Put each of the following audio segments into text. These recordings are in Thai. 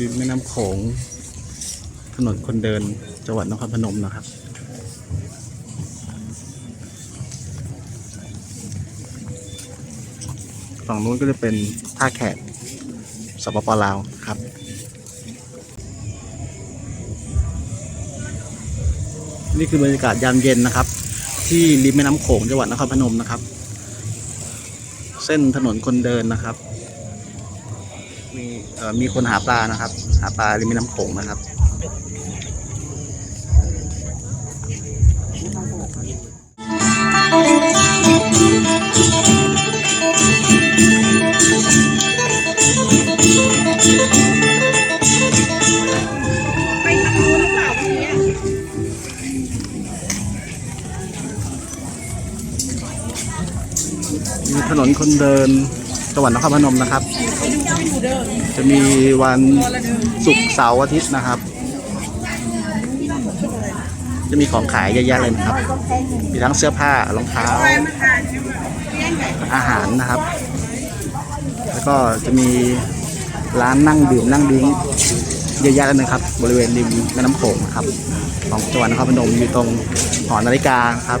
ริมแม่น้ำโขง ถนนคนเดินจังหวัดนครพนมนะครับ ฝั่งนู้นก็จะเป็นท่าแขกสปปลาวครับนี่คือบรรยากาศยามเย็นนะครับ ที่ริมแม่น้ำโขงจังหวัดนครพนมนะครับ เส้นถนนคนเดินนะครับ มีมีคนหาปลานะครับ หาปลาริมแม่น้ำโขงนะครับไปทางนู้นหรือเปล่าเมื่อกี้อะมีถนนคนเดิน จังหวัดนครพนมนะครับ จะมีวันศุกร์เสาร์อาทิตย์นะครับ จะมีของขายเยอะแยะเลยนะครับ มีทั้งเสื้อผ้ารองเท้า อาหารนะครับ แล้วก็จะมีร้านนั่งดื่มนั่งดิ้งเยอะแยะเลยนะครับ บริเวณริมแม่น้ำโขงนะครับของจังหวัดนครพนมอยู่ตรงหอนาฬิกาครับ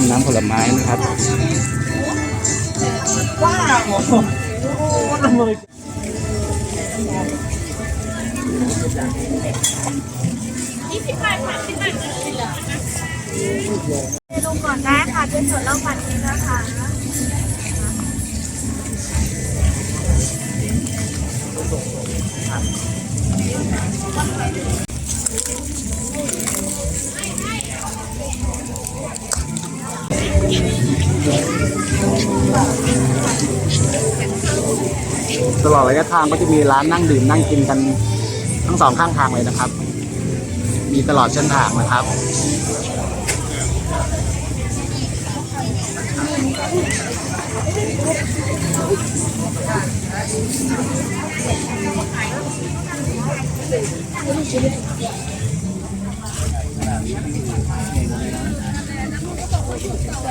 มน้ำผลไม้นะครับนี่คือใบข้าวติ่มซี่เลงก่อนได้ค่ะเป็นส่วนเล่าฟันนี้นะคะ ตลอดระยะทางก็จะมีร้านนั่งดื่มนั่งกินกันทั้งสองข้างทางเลยนะครับ มีตลอดเส้นทางนะครับยั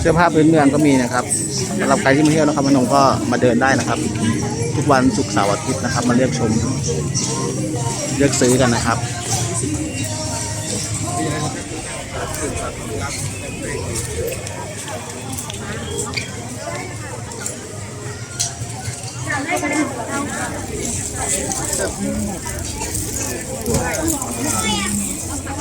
เสื้อผ้าพื้นเมืองก็มีนะครับสำหรับใครที่มาเที่ยวนครพนมก็มาเดินได้นะครับ ทุกวันศุกร์เสาร์อาทิตย์นะครับ มาเลือกชม เลือกซื้อกันนะครับ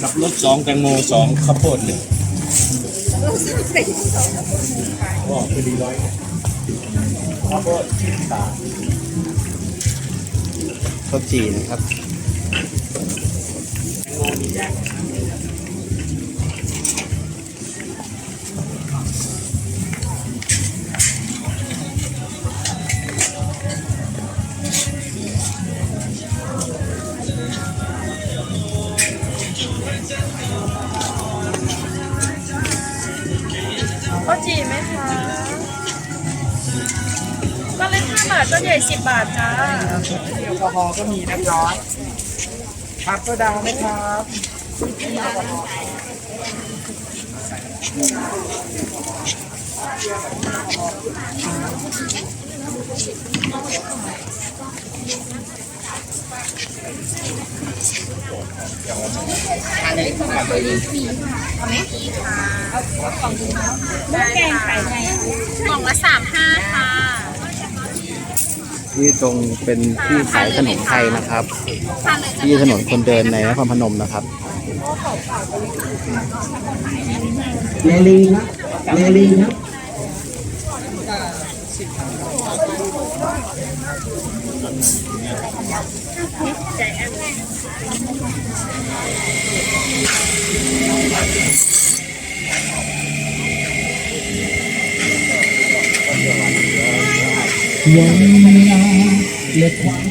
สับรถสองแตงโมสองข้าวโพดหนึ่งบอกพอดีร้อยข้าวโพดสามข้าวจี่นะครับ ข้จีไหมคะก็เลยห้าบาทก็ใหญ่สิบบาทจ้าแอลกอฮอก็มีนะร้อน ครับตัวดาวไหมครับอันนี้ของตัวนี้สีค่ะตัาไหมสีค่ะเอาของดูแล้วแกงไข่ไงกล่องละสามห้าค่ะ ที่ตรงเป็นที่ขายขนมไทยนะครับ ที่ถนนคนเดินในนครพนมนะครับเลลีนะเลลีนะน